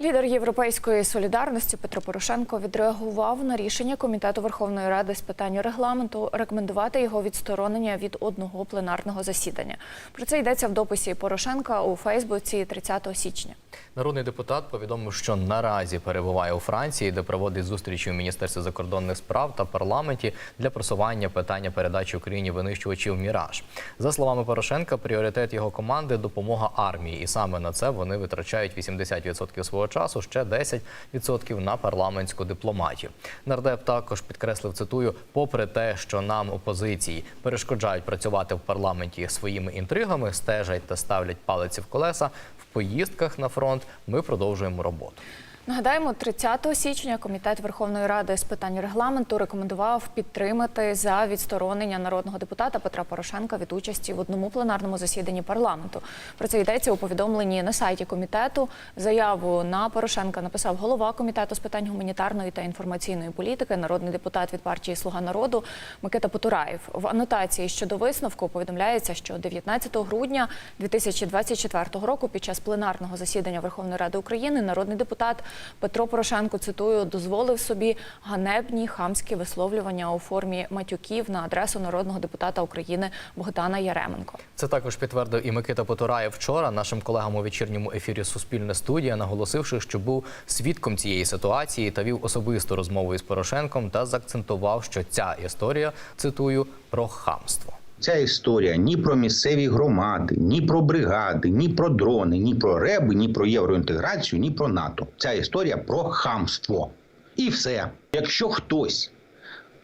Лідер європейської солідарності Петро Порошенко відреагував на рішення комітету Верховної Ради з питань регламенту рекомендувати його відсторонення від одного пленарного засідання. Про це йдеться в дописі Порошенка у Фейсбуці 30 січня. Народний депутат повідомив, що наразі перебуває у Франції, де проводить зустрічі у Міністерстві закордонних справ та парламенті для просування питання передачі Україні винищувачів Міраж. За словами Порошенка, пріоритет його команди допомога армії, і саме на це вони витрачають 80% свого часу, ще 10% на парламентську дипломатію. Нардеп також підкреслив цитую: попри те, що нам опозиції перешкоджають працювати в парламенті своїми інтригами, стежать та ставлять палиці в колеса. В поїздках на фронт ми продовжуємо роботу. Нагадаємо, 30 січня комітет Верховної Ради з питань регламенту рекомендував підтримати за відсторонення народного депутата Петра Порошенка від участі в одному пленарному засіданні парламенту. Про це йдеться у повідомленні на сайті комітету. Заяву на Порошенка написав голова комітету з питань гуманітарної та інформаційної політики, народний депутат від партії Слуга народу Микита Потураєв. В анотації щодо висновку повідомляється, що 19 грудня 2024 року під час пленарного засідання Верховної Ради України народний депутат Петро Порошенко цитую дозволив собі ганебні хамські висловлювання у формі матюків на адресу народного депутата України Богдана Яременко. Це також підтвердив і Микита Потураєв вчора нашим колегам у вечірньому ефірі Суспільне студія, наголосивши, що був свідком цієї ситуації та вів особисту розмову із Порошенком та заакцентував, що ця історія цитую про хамство. Ця історія ні про місцеві громади, ні про бригади, ні про дрони, ні про реби, ні про євроінтеграцію, ні про НАТО. Ця історія про хамство. І все. Якщо хтось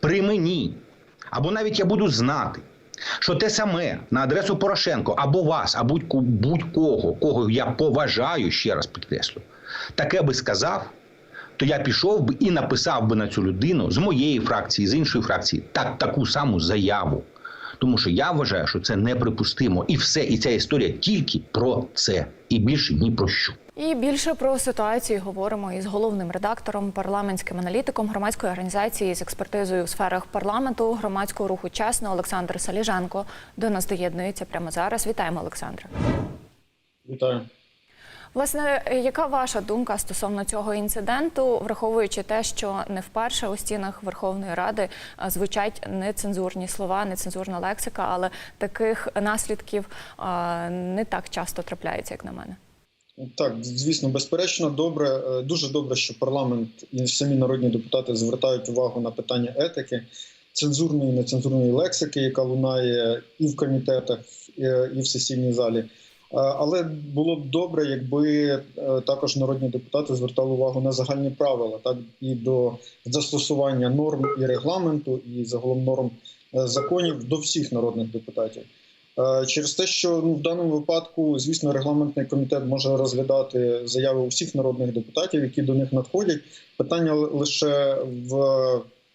при мені, або навіть я буду знати, що те саме на адресу Порошенко або вас, або будь-ко- будь-кого, кого я поважаю, ще раз підкреслю, таке би сказав, то я пішов би і написав би на цю людину з моєї фракції, з іншої фракції, так, таку саму заяву. Тому що я вважаю, що це неприпустимо. І все, і ця історія тільки про це, і більше ні про що. І більше про ситуацію говоримо із головним редактором, парламентським аналітиком громадської організації з експертизою у сферах парламенту громадського руху чесно Олександр Саліженко до нас доєднується прямо зараз. Вітаємо, Олександра. Вітаю. Власне, яка ваша думка стосовно цього інциденту, враховуючи те, що не вперше у стінах Верховної Ради звучать нецензурні слова, нецензурна лексика, але таких наслідків не так часто трапляється, як на мене. Так, звісно, безперечно, добре. Е, Дуже добре, що парламент і самі народні депутати звертають увагу на питання етики, цензурної і нецензурної лексики, яка лунає і в комітетах, е, і в сесійній залі. Е, Але було б добре, якби е, також народні депутати звертали увагу на загальні правила, так і до застосування норм і регламенту, і загалом норм е, законів до всіх народних депутатів. Через те, що ну в даному випадку, звісно, регламентний комітет може розглядати заяви усіх народних депутатів, які до них надходять. Питання лише в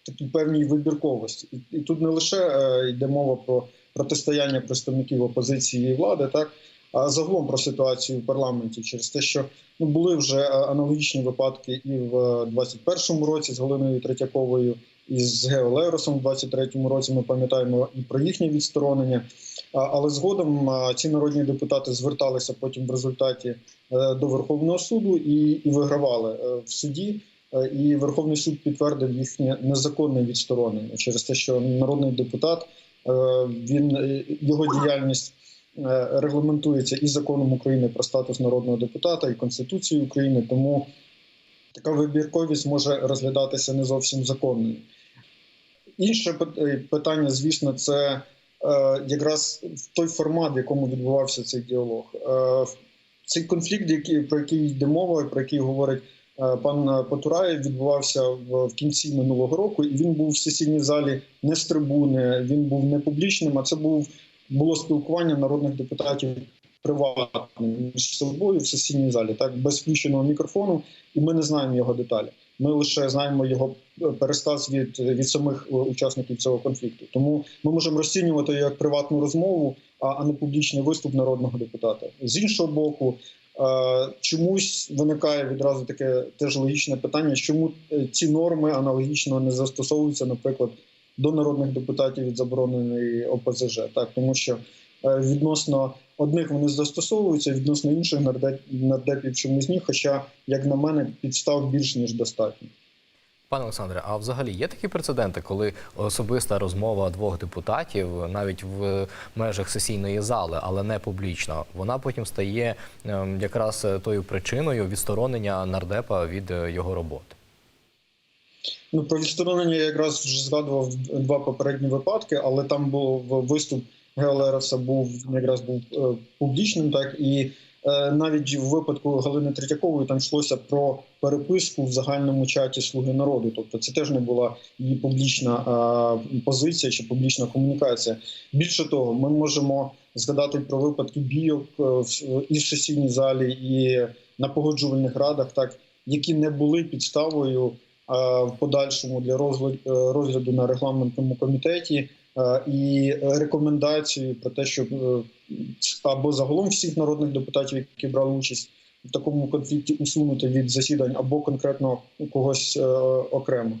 такій певній вибірковості, і, тут не лише йде мова про протистояння представників опозиції і влади, так загалом про ситуацію в парламенті, через те, що ну були вже е, аналогічні випадки і в 21-му році з Галиною Третьяковою, і з Гео Леросом в 23-му році. Ми пам'ятаємо і про їхнє відсторонення. Але згодом ці народні депутати зверталися потім в результаті е, до Верховного суду і, і вигравали е, в суді. Е, І Верховний суд підтвердив їхнє незаконне відсторонення через те, що народний депутат е, він е, його діяльність е, регламентується і законом України про статус народного депутата, і Конституцією України. Тому така вибірковість може розглядатися не зовсім законною. Інше е, питання, звісно, це е, якраз той формат, в якому відбувався цей діалог. Е, цей конфлікт, про який йде мова, про який говорить е, пан Потураєв, відбувався в кінці минулого року, і він був в сесійній залі не з трибуни, він був не публічним, а це був було спілкування народних депутатів приватним між собою в сесійній залі, так без включеного мікрофону, і ми не знаємо його деталі. Ми лише знаємо його е, пересказ від, від самих е, учасників цього конфлікту. Тому ми можемо розцінювати як приватну розмову, а, а не публічний виступ народного депутата. З іншого боку, е, чомусь виникає відразу таке теж логічне питання, чому ці норми аналогічно не застосовуються, наприклад, до народних депутатів від забороненої ОПЗЖ, так тому що Е, Відносно одних вони застосовуються, відносно інших нардеп- нардепів чомусь ні. Хоча, як на мене, підстав більш ніж достатньо. Пане Олександре, а взагалі є такі прецеденти, коли особиста розмова двох депутатів, навіть в межах сесійної зали, але не публічна, вона потім стає ем, якраз е, тою причиною відсторонення нардепа від е, його роботи. Ну про відсторонення я якраз вже згадував два попередні випадки, але там був виступ Геолероса був якраз був е, публічним, так і е, навіть в випадку Галини Третьякової там йшлося про переписку в загальному чаті Слуги народу. Тобто це теж не була її публічна е, позиція чи публічна комунікація. Більше того, ми можемо згадати про випадки бійок і в сесійній залі, і на погоджувальних радах, так які не були підставою в подальшому для е, розгляду на регламентному комітеті е, і рекомендацією про те, щоб е, або загалом всіх народних депутатів, які брали участь в такому конфлікті, усунути від засідань, або конкретно когось е, окремо.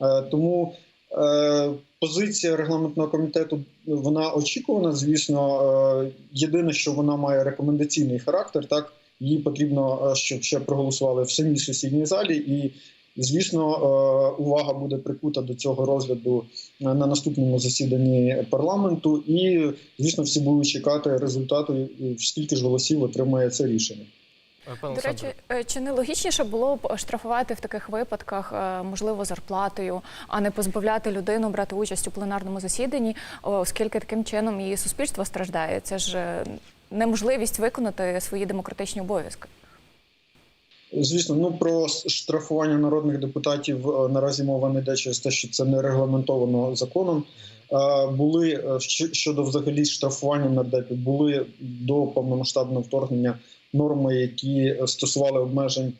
Е, Тому е, позиція регламентного комітету вона очікувана. Звісно, Е, єдине, що вона має рекомендаційний характер, так її потрібно, е, щоб ще проголосували в самій сесійній залі і. Звісно, е, увага буде прикута до цього розгляду е, на наступному засіданні парламенту, і звісно, всі будуть чекати результату, скільки ж голосів отримає це рішення. Пане До речі, е, чи не логічніше було б штрафувати в таких випадках, е, можливо, зарплатою, а не позбавляти людину брати участь у пленарному засіданні, оскільки таким чином її суспільство страждає? Це ж е, неможливість виконати свої демократичні обов'язки. Звісно, ну про штрафування народних депутатів е, наразі мова не йде через те, що це не регламентовано законом. Е, Були е, щодо взагалі штрафування нардепів, були до повномасштабного вторгнення норми, які стосували обмежень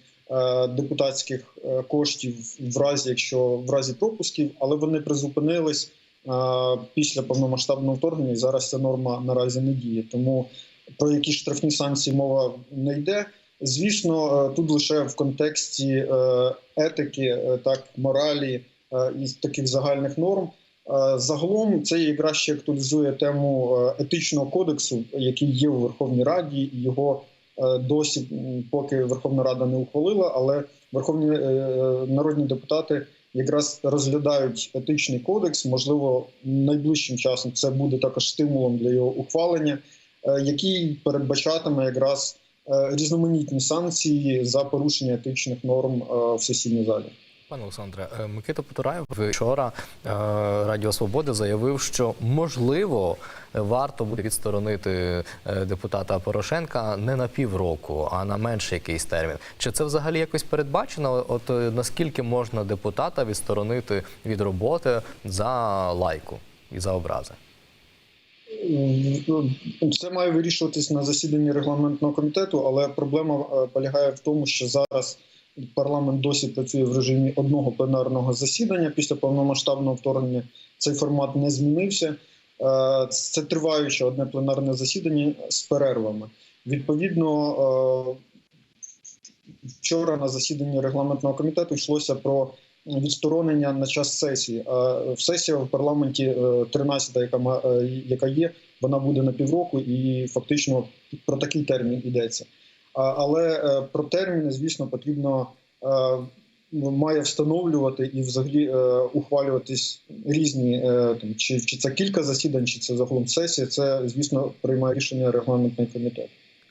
депутатських коштів в разі, якщо в разі пропусків, але вони призупинились після повномасштабного вторгнення, і зараз ця норма наразі не діє. Тому про які штрафні санкції мова не йде. Звісно, е, тут лише в контексті е, етики, е, так моралі і таких загальних норм. Загалом це якраз ще актуалізує тему етичного кодексу, який є у Верховній Раді, і його досі, поки Верховна Рада не ухвалила, але верховні народні депутати якраз розглядають етичний кодекс. Можливо, найближчим часом це буде також стимулом для його ухвалення, який передбачатиме якраз різноманітні санкції за порушення етичних норм е, в сесійній залі. Пане Олександре, е, Микита Потураєв вчора е, Радіо Свободи заявив, що можливо варто буде відсторонити е, депутата Порошенка не на півроку, а на менший якийсь термін. Чи це взагалі якось передбачено? От е, наскільки можна депутата відсторонити від роботи за лайку і за образи? Ну, Це має вирішуватись на засіданні регламентного комітету, але проблема е, полягає в тому, що зараз парламент досі працює в режимі одного пленарного засідання після повномасштабного вторгнення. Цей формат не змінився. Е, Це триваюче одне пленарне засідання з перервами. Відповідно, е, вчора на засіданні регламентного комітету йшлося про відсторонення на час сесії. А сесія в парламенті е, 13-та, яка е, яка є, вона буде на півроку, і фактично про такий термін йдеться. Але е, про терміни, звісно, потрібно е, має встановлювати і взагалі е, ухвалюватись різні е, там, чи, чи це кілька засідань, чи це загалом сесія. Це звісно приймає рішення регламентний комітет.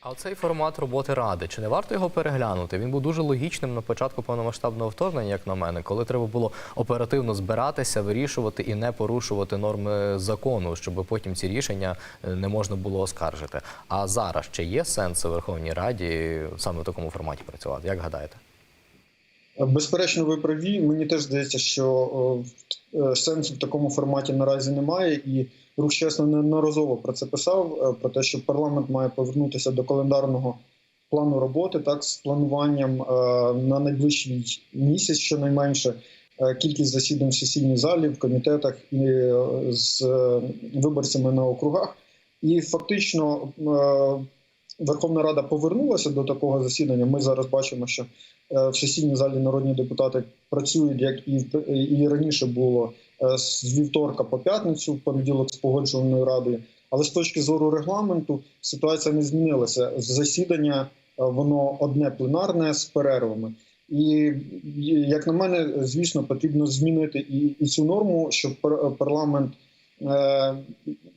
А цей формат роботи ради, чи не варто його переглянути? Він був дуже логічним на початку повномасштабного вторгнення, як на мене, коли треба було оперативно збиратися, вирішувати і не порушувати норми закону, щоб потім ці рішення е, не можна було оскаржити. А зараз чи є сенс у Верховній Раді саме в такому форматі працювати? Як гадаєте? Безперечно, ви праві. Мені теж здається, що е, сенсу в такому форматі наразі немає, і рух чесно неодноразово про це писав: е, про те, що парламент має повернутися до календарного плану роботи, так з плануванням е, на найближчий місяць, щонайменше. Кількість засідань в сесійній залі, в комітетах і з виборцями на округах, і фактично Верховна Рада повернулася до такого засідання. Ми зараз бачимо, що е, в сесійній залі народні депутати працюють, як і і раніше було е, з вівторка по п'ятницю, в понеділок з погоджувальною радою. Але з точки зору регламенту ситуація не змінилася. Засідання е, воно одне пленарне з перервами. І як на мене, звісно, потрібно змінити і, і цю норму, щоб пар- парламент е,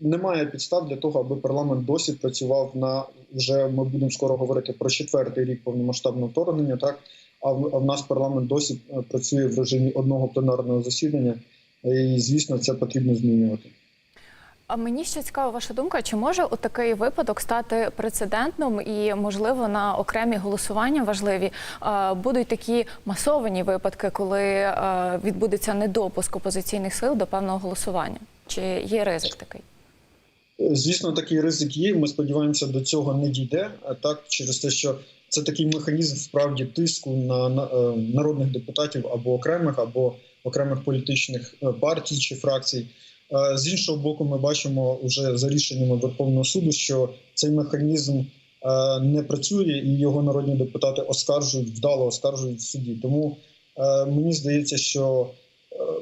не має підстав для того, аби парламент досі працював на вже ми будемо скоро говорити про четвертий рік повномасштабного вторгнення. Так а в, а в нас парламент досі е, працює в режимі одного пленарного засідання, і звісно, це потрібно змінювати. А мені ще цікава ваша думка, чи може у такий випадок стати прецедентним і, можливо, на окремі голосування важливі е, будуть такі масовані випадки, коли відбудеться недопуск опозиційних сил до певного голосування? Чи є ризик такий? Звісно, такий ризик є. Ми сподіваємося, до цього не дійде. Так, через те, що це такий механізм справді тиску на, на е, народних депутатів або окремих, або окремих політичних е, партій чи фракцій. Е, З іншого боку, ми бачимо вже за рішеннями Верховного суду, що цей механізм не працює, і його народні депутати оскаржують вдало оскаржують в суді. Тому мені здається, що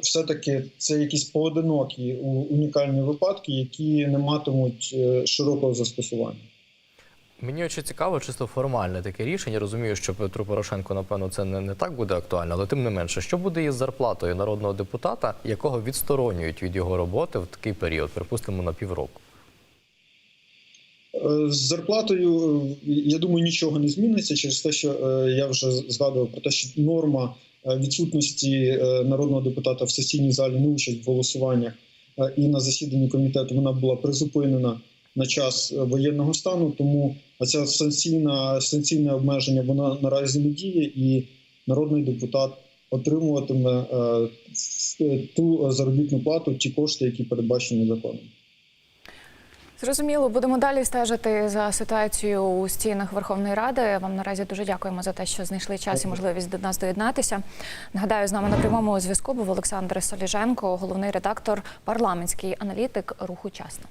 все-таки це якісь поодинокі унікальні випадки, які не матимуть е, широкого застосування. Мені очень цікаво, чисто формальне таке рішення. Розумію, що Петру Порошенку, напевно, це не, не так буде актуально, але тим не менше, що буде із зарплатою народного депутата, якого відсторонюють від його роботи в такий період, припустимо, на півроку. Е, З зарплатою, е, я думаю, нічого не зміниться через те, що я вже згадував про те, що норма відсутності е, народного депутата в сесійній залі не участь в голосуваннях е, і на засіданні комітету вона була призупинена на час е, воєнного стану. Тому ця санкційна санкційне обмеження воно наразі не діє, і народний депутат отримуватиме е, ту заробітну плату, ті кошти, які передбачені законом. Зрозуміло, будемо далі стежити за ситуацією у стінах Верховної Ради. Вам наразі дуже дякуємо за те, що знайшли час і можливість до нас доєднатися. Нагадаю, з нами на прямому зв'язку був Олександр Соліженко, головний редактор, парламентський аналітик руху часно.